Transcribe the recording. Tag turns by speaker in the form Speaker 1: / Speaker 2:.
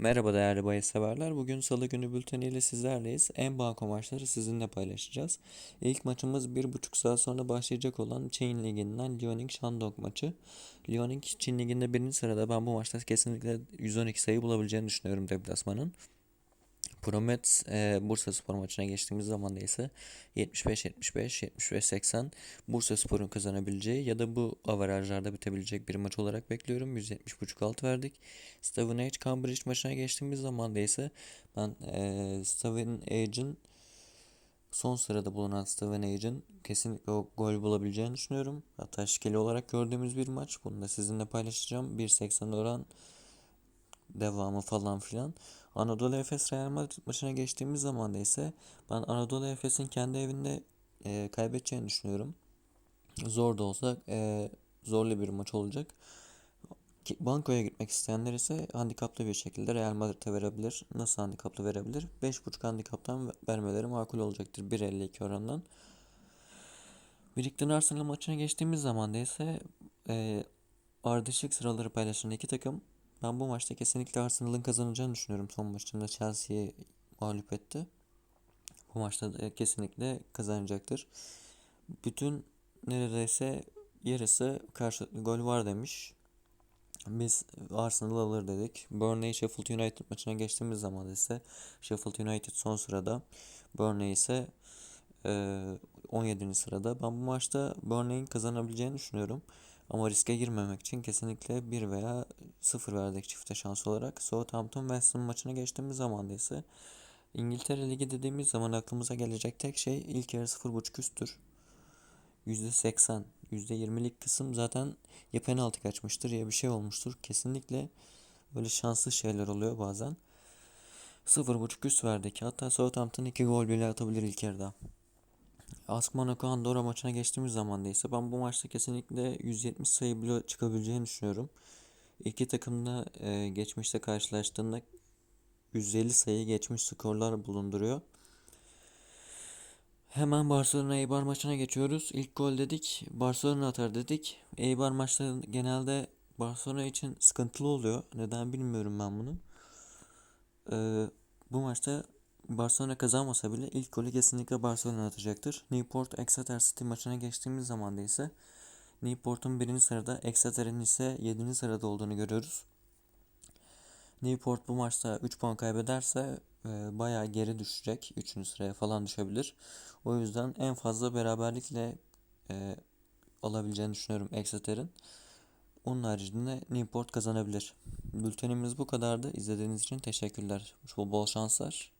Speaker 1: Merhaba değerli bahis severler. Bugün Salı günü bülteniyle sizlerleyiz. En banko maçları sizinle paylaşacağız. İlk maçımız 1,5 saat sonra başlayacak olan Çin Ligi'nden Liaoning Shandong maçı. Liaoning Çin Ligi'nde birinci sırada ben bu maçta kesinlikle 112 sayı bulabileceğini düşünüyorum deplasmanın. Promet e, Bursa Spor maçına geçtiğimiz zaman da ise 75-75, 75-80 Bursa Spor'un kazanabileceği ya da bu avarajlarda bitebilecek bir maç olarak bekliyorum. 170.5 alt verdik. Stevenage Cambridge maçına geçtiğimiz zaman da ise ben e, Stevenage'in son sırada bulunan Stevenage'in kesinlikle o gol bulabileceğini düşünüyorum. Hatta şikeli olarak gördüğümüz bir maç. Bunu da sizinle paylaşacağım. 1.80 oran devamı falan filan. Anadolu Efes Real Madrid maçına geçtiğimiz zaman da ise ben Anadolu Efes'in kendi evinde e, kaybedeceğini düşünüyorum. Zor da olsa e, zorlu bir maç olacak. Bankoya gitmek isteyenler ise handikaplı bir şekilde Real Madrid'e verebilir. Nasıl handikaplı verebilir? 5.5 handikaptan ve- vermeleri makul olacaktır 1.52 orandan. Birlikte Arsenal maçına geçtiğimiz zaman da ise e, ardışık sıraları paylaşan iki takım ben bu maçta kesinlikle Arsenal'ın kazanacağını düşünüyorum. Son maçında Chelsea'yi mağlup etti. Bu maçta da kesinlikle kazanacaktır. Bütün neredeyse yarısı karşılıklı gol var demiş. Biz Arsenal alır dedik. Burnley Sheffield United maçına geçtiğimiz zaman ise Sheffield United son sırada. Burnley ise e, 17. sırada. Ben bu maçta Burnley'in kazanabileceğini düşünüyorum. Ama riske girmemek için kesinlikle 1 veya 0 verdik çifte şans olarak. Southampton West maçına geçtiğimiz zaman ise İngiltere Ligi dediğimiz zaman aklımıza gelecek tek şey ilk yarı 0.5 üsttür. %80, %20'lik kısım zaten ya penaltı kaçmıştır ya bir şey olmuştur. Kesinlikle böyle şanslı şeyler oluyor bazen. 0.5 üst verdik. Hatta Southampton 2 gol bile atabilir ilk yarıda. Ask Monaco Andorra maçına geçtiğimiz zaman ise ben bu maçta kesinlikle 170 sayı bile çıkabileceğini düşünüyorum. İki takım da e, geçmişte karşılaştığında 150 sayı geçmiş skorlar bulunduruyor. Hemen Barcelona Eibar maçına geçiyoruz. İlk gol dedik. Barcelona atar dedik. Eibar maçları genelde Barcelona için sıkıntılı oluyor. Neden bilmiyorum ben bunu. Ee, bu maçta Barcelona kazanmasa bile ilk golü kesinlikle Barcelona atacaktır. Newport Exeter City maçına geçtiğimiz zaman da ise Newport'un birinci sırada, Exeter'in ise 7. sırada olduğunu görüyoruz. Newport bu maçta 3 puan kaybederse e, bayağı geri düşecek. 3. sıraya falan düşebilir. O yüzden en fazla beraberlikle e, alabileceğini düşünüyorum Exeter'in. Onun haricinde Newport kazanabilir. Bültenimiz bu kadardı. İzlediğiniz için teşekkürler. Bol şanslar.